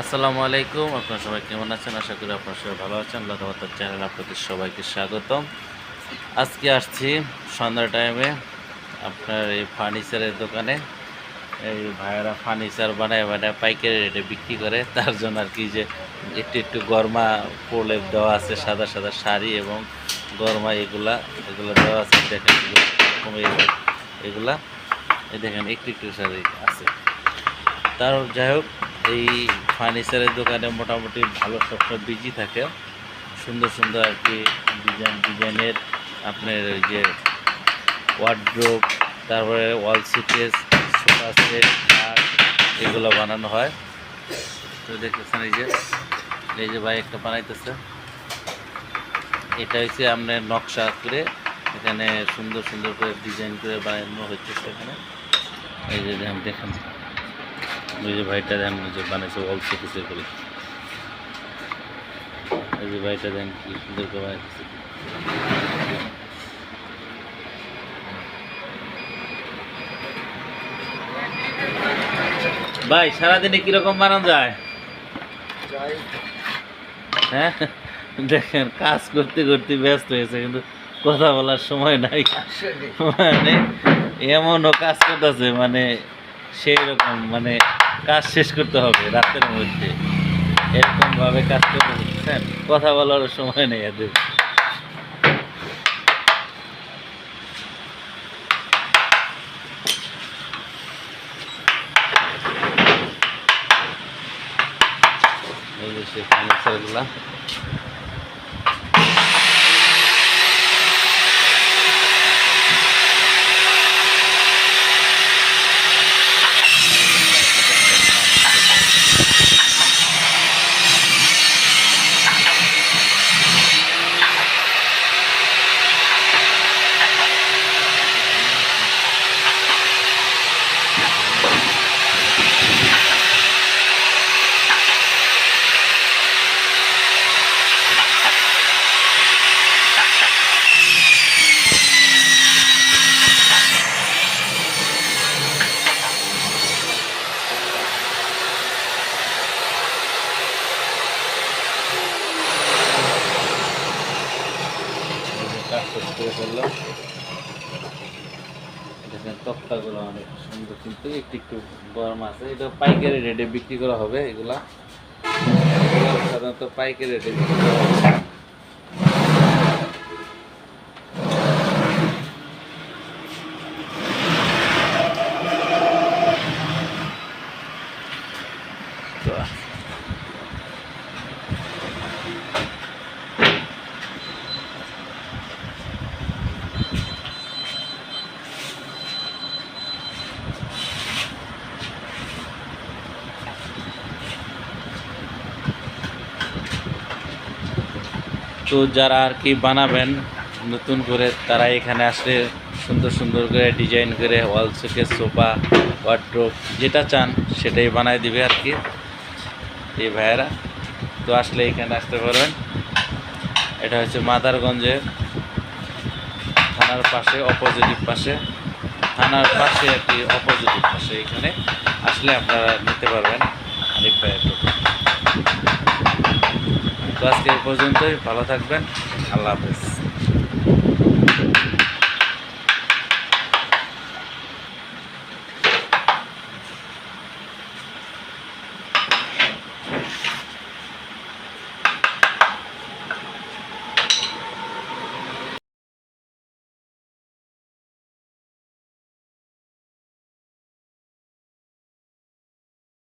আসসালামু আলাইকুম, আপনারা সবাই কেমন আছেন? আশা করি আপনারা সবাই ভালো আছেন। আল্লাহ তার চ্যানেল আপনাদের সবাইকে স্বাগতম। আজকে আসছি সন্ধ্যা টাইমে আপনার এই ফার্নিচারের দোকানে। এই ভাইয়েরা ফার্নিচার বানায় বানায় পাইকারি রেটে বিক্রি করে। তার জন্য আর কি যে একটু একটু গরমা প্রলেপ দেওয়া আছে, সাদা সাদা শাড়ি এবং গরমা এগুলা, এগুলো দেওয়া আছে। দেখেন এগুলা, এই দেখেন একটু একটু শাড়ি আছে। তার যাই হোক এই ফার্নিচারের দোকানে মোটামুটি ভালো সবসময় বিজি থাকে। সুন্দর সুন্দর আর কি ডিজাইন ডিজাইনের আপনার ওই যে ওয়ার্ড্রোপ তারপরে ওয়াল সুকেস সোফা সেট এগুলো বানানো হয়। তো দেখতেছেন এই যে এই যে ভাই একটা বানাইতেছে। এটা হচ্ছে আপনার নকশা করে এখানে সুন্দর সুন্দর করে ডিজাইন করে বানানো হচ্ছে এখানে এই যে দেখেন। ওই যে ভাইটা দেন ওই যে বানাইছে অল্প কিছু করে এই যে ভাইটা দেন কি সুন্দর করে বানাইছে ভাই সারাদিনে কীরকম বানানো যায়? হ্যাঁ? দেখেন কাজ করতে করতে ব্যস্ত হয়েছে কিন্তু কথা বলার সময় নাই। মানে এমনও কাজ করতেছে মানে সেই রকম মানে কাজ শেষ করতে হবে রাতের মধ্যে। এরকম ভাবে কাজ করতে বুঝছেন কথা বলার সময় নেই এদের এই যে কাজ শেষ করে ফেললাম। দেখেন, তক্তাগুলো অনেক সুন্দর, কিন্তু একটু একটু গরম আছে। এটা পাইকারি রেটে বিক্রি করা হবে এগুলা। সাধারণত পাইকারি রেটে বিক্রি করা হবে তো তো যারা আর কি বানাবেন নতুন করে, তারা এখানে আসলে সুন্দর সুন্দর করে ডিজাইন করে ওয়াল শোকেস সোফা ওয়ার্ড্রোপ যেটা চান সেটাই বানায় দিবে আর কি। এই ভাইয়েরা, তো আসলে এখানে আসতে পারবেন। এটা হচ্ছে মাদারগঞ্জের থানার পাশে অপোজিটিভ পাশে। থানার পাশে আর কি অপোজিটিভ পাশে এখানে। আসলে আপনারা নিতে পারবেন। তো আজকে এ পর্যন্তই ভালো থাকবেন আল্লাহ হাফেজ।